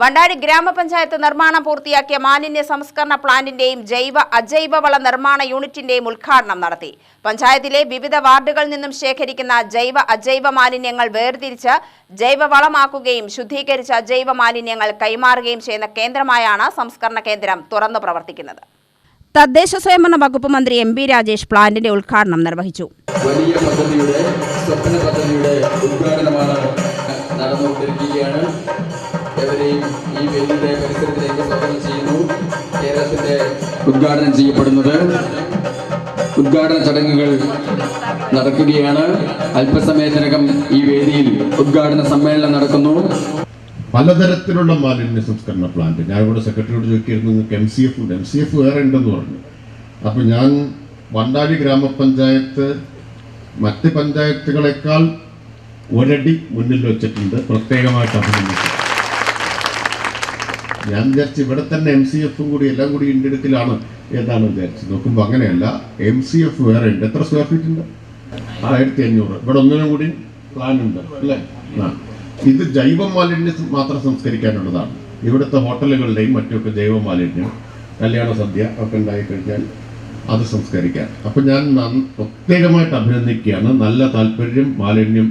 വണ്ടാടി ഗ്രാമപഞ്ചായത്ത് നിർമ്മാണം പൂർത്തിയാക്കിയ മാലിന്യ സംസ്കരണ പ്ലാന്റിന്റെയും ജൈവ അജൈവ വള നിർമ്മാണ യൂണിറ്റിന്റെയും ഉദ്ഘാടനം നടത്തി. പഞ്ചായത്തിലെ വിവിധ വാർഡുകളിൽ നിന്നും ശേഖരിക്കുന്ന ജൈവ അജൈവ മാലിന്യങ്ങൾ വേർതിരിച്ച് ജൈവവളമാക്കുകയും ശുദ്ധീകരിച്ച അജൈവ മാലിന്യങ്ങൾ കൈമാറുകയും ചെയ്യുന്ന കേന്ദ്രമായാണ് സംസ്കരണ കേന്ദ്രം തുറന്നു പ്രവർത്തിക്കുന്നത്. തദ്ദേശ സ്വയംഭരണ വകുപ്പ് മന്ത്രി എം ബി രാജേഷ് പ്ലാന്റിന്റെ ഉദ്ഘാടനം നിർവഹിച്ചു. വലിയ പദ്ധതിയുടെ എവരെയും ഈ വേദിയുടെ പരിസരത്തിലേക്ക് സ്വാഗതം ചെയ്യുന്നു. കേരളത്തിന്റെ ഉദ്ഘാടനം ചെയ്യപ്പെടുന്നത് ഉദ്ഘാടന ചടങ്ങുകൾ നടക്കുകയാണ്. അല്പസമയത്തിനകം ഈ വേദിയിൽ ഉദ്ഘാടന സമ്മേളനം നടക്കുന്നു. പലതരത്തിലുള്ള മാലിന്യ സംസ്കരണ പ്ലാന്റ് ഞാൻ ഇവിടെ സെക്രട്ടറിയോട് ചോദിക്കായിരുന്നു നിങ്ങൾക്ക് എം സി എഫ് ഉണ്ട്? എം സി എഫ് വേറെ ഉണ്ടെന്ന് പറഞ്ഞു. അപ്പോൾ ഞാൻ വണ്ടാടി ഗ്രാമപഞ്ചായത്ത് മറ്റ് പഞ്ചായത്തുകളെക്കാൾ ഒരടി മുന്നിൽ വെച്ചിട്ടുണ്ട്. പ്രത്യേകമായിട്ട് അഭിനന്ദിച്ചു ഞാൻ വിചാരിച്ചു ഇവിടെ തന്നെ എം സി എഫും കൂടി എല്ലാം കൂടി ഇന്ത്യടുക്കലാണ് എന്നാണ് വിചാരിച്ചത്. നോക്കുമ്പോൾ അങ്ങനെയല്ല എം സി എഫ് വേറെ ഉണ്ട്. എത്ര സ്ക്വയർ ഫീറ്റ് ഉണ്ട്? ആയിരത്തി അഞ്ഞൂറ് ഇവിടെ ഒന്നിനും കൂടി പ്ലാൻ ഉണ്ട് അല്ലേ? ആ. ഇത് ജൈവ മാലിന്യം മാത്രം സംസ്കരിക്കാനുള്ളതാണ്. ഇവിടുത്തെ ഹോട്ടലുകളുടെയും മറ്റുമൊക്കെ ജൈവ മാലിന്യം കല്യാണ സദ്യ ഒക്കെ ഉണ്ടായി കഴിഞ്ഞാൽ അത് സംസ്കരിക്കാൻ അപ്പം ഞാൻ പ്രത്യേകമായിട്ട് അഭിനന്ദിക്കുകയാണ്. നല്ല താല്പര്യം മാലിന്യം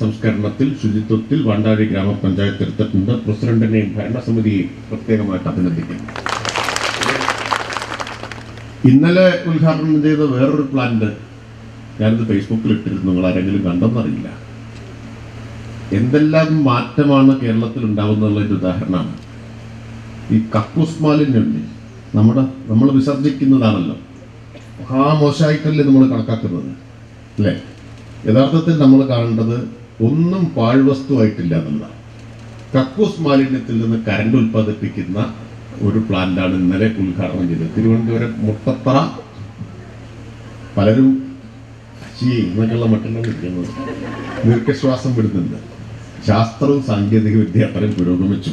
സംസ്കരണത്തിൽ ശുചിത്വത്തിൽ വണ്ടാഴി ഗ്രാമപഞ്ചായത്ത് എടുത്തിട്ടുണ്ട്. പ്രസിഡന്റിനെയും ഭരണസമിതിയെയും പ്രത്യേകമായിട്ട് അഭിനന്ദിക്കുന്നു. ഇന്നലെ ഉദ്ഘാടനം ചെയ്ത വേറൊരു പ്ലാന്റ് ഞാനിത് ഫേസ്ബുക്കിൽ ഇട്ടിരുന്നു. നിങ്ങൾ ആരെങ്കിലും കണ്ടെന്നറിയില്ല. എന്തെല്ലാം മാറ്റമാണ് കേരളത്തിൽ ഉണ്ടാവുന്നതിന്റെ ഉദാഹരണമാണ്. ഈ കക്കൂസ് മാലിന്യം നമ്മുടെ നമ്മൾ വിസർജിക്കുന്നതാണല്ലോ. മഹാമോശമായിട്ടല്ലേ നമ്മൾ കണക്കാക്കുന്നത്? അല്ലേ? യഥാർത്ഥത്തിൽ നമ്മൾ കാണേണ്ടത് ഒന്നും പാഴ്വസ്തുവായിട്ടില്ല എന്നുള്ളതാണ്. കക്കൂസ് മാലിന്യത്തിൽ നിന്ന് കരണ്ട് ഉൽപ്പാദിപ്പിക്കുന്ന ഒരു പ്ലാന്റാണ് ഇന്നലെ ഉദ്ഘാടനം ചെയ്തത്. തിരുവനന്തപുരം മുട്ടത്തറ. പലരും എന്നൊക്കെയുള്ള വിളിക്കുന്നത് ദീർഘശ്വാസം വിടുന്നുണ്ട്. ശാസ്ത്രവും സാങ്കേതിക വിദ്യ അത്രയും പുരോഗമിച്ചു.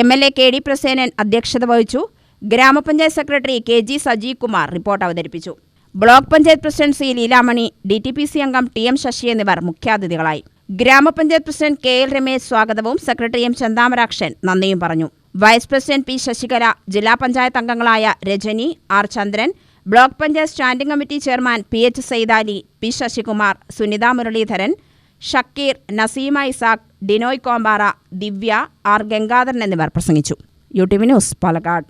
M L A K D Prasenan അധ്യക്ഷത വഹിച്ചു. ഗ്രാമപഞ്ചായത്ത് secretary K G Sajeev Kumar report അവതരിപ്പിച്ചു. Block panchayat president C Leelamani D T P C അംഗം ടി എം ശശി എന്നിവർ മുഖ്യാതിഥികളായി. ഗ്രാമപഞ്ചായത്ത് പ്രസിഡന്റ് കെ എൽ രമേശ് സ്വാഗതവും സെക്രട്ടറി എം ചന്താമരാക്ഷൻ നന്ദിയും പറഞ്ഞു. വൈസ് പ്രസിഡന്റ് പി ശശികല ജില്ലാ പഞ്ചായത്ത് അംഗങ്ങളായ Rajani R Chandran block panchayat standing committee chairman P H Saidali P Sasikumar Sunitha Muraleedharan Shakeer Naseema Isaq Dinoy Kompara Divya R Gangadharan എന്നിവർ പ്രസംഗിച്ചു. U news Palakkad.